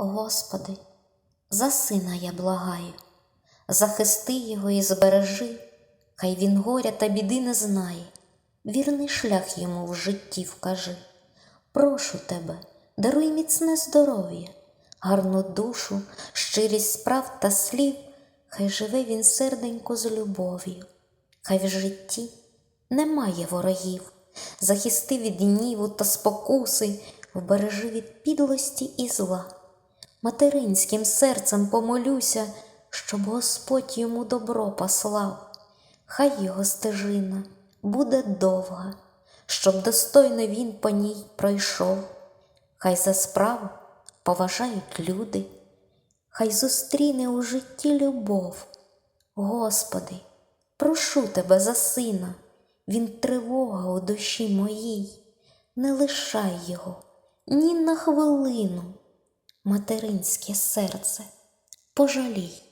Господи, за сина я благаю, захисти його і збережи, хай він горя та біди не знає, вірний шлях йому в житті вкажи. Прошу тебе, даруй міцне здоров'я, гарну душу, щирість справ та слів, хай живе він серденько з любов'ю, хай в житті немає ворогів, захисти від гніву та спокуси, вбережи від підлості і зла. Материнським серцем помолюся, щоб Господь йому добро послав, хай його стежина буде довга, щоб достойно він по ній пройшов, хай за справу поважають люди, хай зустріне у житті любов. Господи, прошу тебе за сина, він тривога у душі моїй, не лишай його ні на хвилину, материнське серце, пожалій.